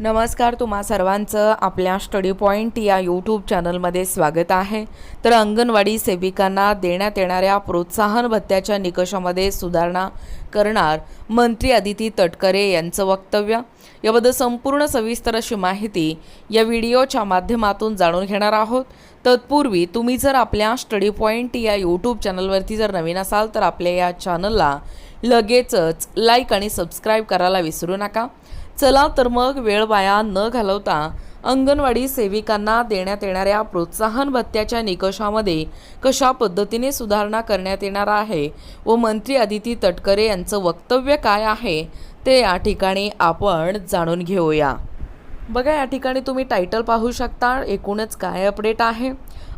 नमस्कार तुम्हा सर्वांचं आपल्या स्टडी पॉईंट या यूट्यूब चॅनलमध्ये स्वागत आहे. तर अंगणवाडी सेविकांना देण्यात येणाऱ्या प्रोत्साहन भत्त्याच्या निकषामध्ये सुधारणा करणार मंत्री अदिती तटकरे यांचं वक्तव्य. याबद्दल संपूर्ण सविस्तर अशी माहिती या व्हिडिओच्या माध्यमातून जाणून घेणार आहोत. तत्पूर्वी तुम्ही जर आपल्या स्टडी पॉईंट या यूट्यूब चॅनलवरती जर नवीन असाल तर आपल्या या चॅनलला लगेचच लाईक आणि सबस्क्राईब करायला विसरू नका. चला तर मग वेळ वाया न घालवता अंगणवाडी सेविकांना देण्यात येणाऱ्या प्रोत्साहन भत्त्याच्या निकषामध्ये कशा पद्धतीने सुधारणा करण्यात येणार आहे व मंत्री अदिती तटकरे यांचं वक्तव्य काय आहे ते या ठिकाणी आपण जाणून घेऊया. बघा या ठिकाणी तुम्ही टायटल पाहू शकता एकूणच काय अपडेट आहे?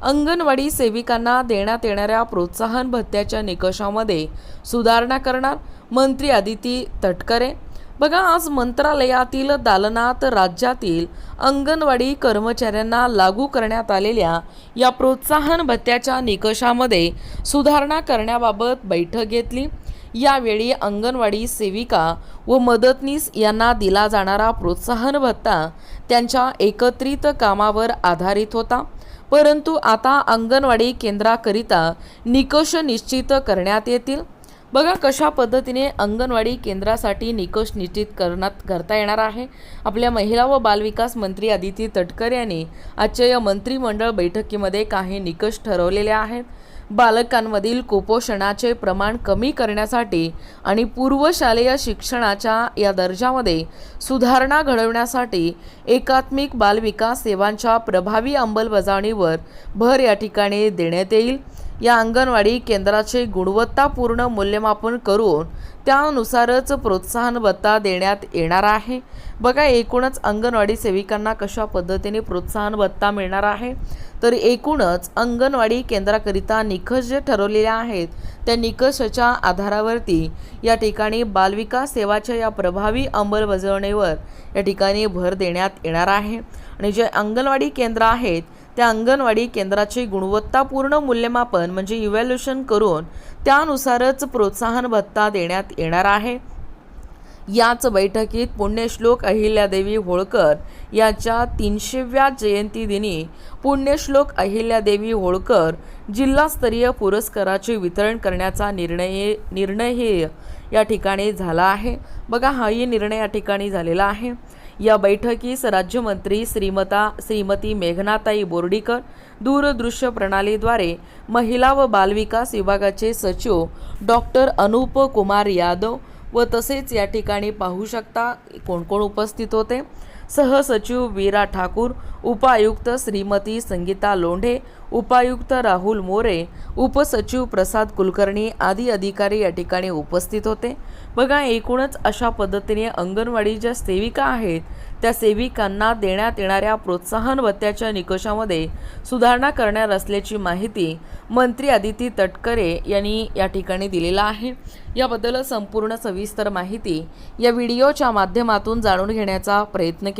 अंगणवाडी सेविकांना देण्यात येणाऱ्या प्रोत्साहन भत्त्याच्या निकषामध्ये सुधारणा करणार मंत्री अदिती तटकरे बघा आज मंत्रालयातील दालनात राज्यातील अंगणवाडी कर्मचाऱ्यांना लागू करण्यात आलेल्या या प्रोत्साहन भत्त्याच्या निकषामध्ये सुधारणा करण्याबाबत बैठक घेतली. यावेळी अंगणवाडी सेविका व मदतनीस यांना दिला जाणारा प्रोत्साहन भत्ता त्यांच्या एकत्रित कामावर आधारित होता. परंतु आता अंगणवाडी केंद्राकरिता निकष निश्चित करण्यात येतील. बघा कशा पद्धतीने अंगणवाडी केंद्रासाठी निकष निश्चित करण्यात करता येणार आहे. आपल्या महिला व बालविकास मंत्री आदिती तटकर यांनी आजच्या या मंत्रिमंडळ बैठकीमध्ये काही निकष ठरवलेले आहेत. बालकांमधील कुपोषणाचे प्रमाण कमी करण्यासाठी आणि पूर्वशालेय शिक्षणाच्या या दर्जामध्ये सुधारणा घडवण्यासाठी एकात्मिक बालविकास सेवांच्या प्रभावी अंमलबजावणीवर भर या ठिकाणी देण्यात येईल. या अंगणवाडी केंद्राचे गुणवत्तापूर्ण मूल्यमापन करून त्यानुसारच प्रोत्साहन भत्ता देण्यात येणार आहे. बघा एकूणच अंगणवाडी सेविकांना कशा पद्धतीने प्रोत्साहन भत्ता मिळणार आहे? तर एकूणच अंगणवाडी केंद्राकरिता निकष जे ठरवलेले आहेत त्या निकषाच्या आधारावरती या ठिकाणी बालविकास सेवाच्या या प्रभावी अंमलबजावणीवर या ठिकाणी भर देण्यात येणार आहे. आणि जे अंगणवाडी केंद्र आहेत त्या अंगणवाडी केंद्राचे गुणवत्तापूर्ण मूल्यमापन म्हणजे इव्हॅल्युशन करून त्यानुसारच प्रोत्साहन भत्ता देण्यात येणार आहे. याच बैठकीत पुण्यश्लोक अहिल्यादेवी होळकर याच्या तीनशेव्या जयंतीदिनी पुण्यश्लोक अहिल्यादेवी होळकर जिल्हास्तरीय पुरस्काराचे वितरण करण्याचा निर्णय निर्णयही या ठिकाणी झाला आहे. बघा हाही निर्णय या ठिकाणी झालेला आहे. या बैठकीस राज्यमंत्री श्रीमता श्रीमती मेघनाताई बोर्डीकर दूरदृश्य प्रणालीद्वारे महिला व बालविकास विभागाचे सचिव डॉक्टर अनुप कुमार यादव व तसेच या ठिकाणी पाहू शकता कोण कोण उपस्थित होते. सहसचिव वीरा ठाकूर उपायुक्त श्रीमती संगीता लोंढे उपायुक्त राहुल मोरे उपसचिव प्रसाद कुलकर्णी आदी अधिकारी या ठिकाणी उपस्थित होते. बघा एकूणच अशा पद्धतीने अंगणवाडी ज्या सेविका आहेत त्या सेविकांना देण्यात येणाऱ्या प्रोत्साहन भत्त्याच्या निकषामध्ये सुधारणा करणार असल्याची माहिती मंत्री आदिती तटकरे यांनी या ठिकाणी दिलेला आहे. याबद्दल संपूर्ण सविस्तर माहिती या व्हिडिओच्या माध्यमातून जाणून घेण्याचा प्रयत्न केला.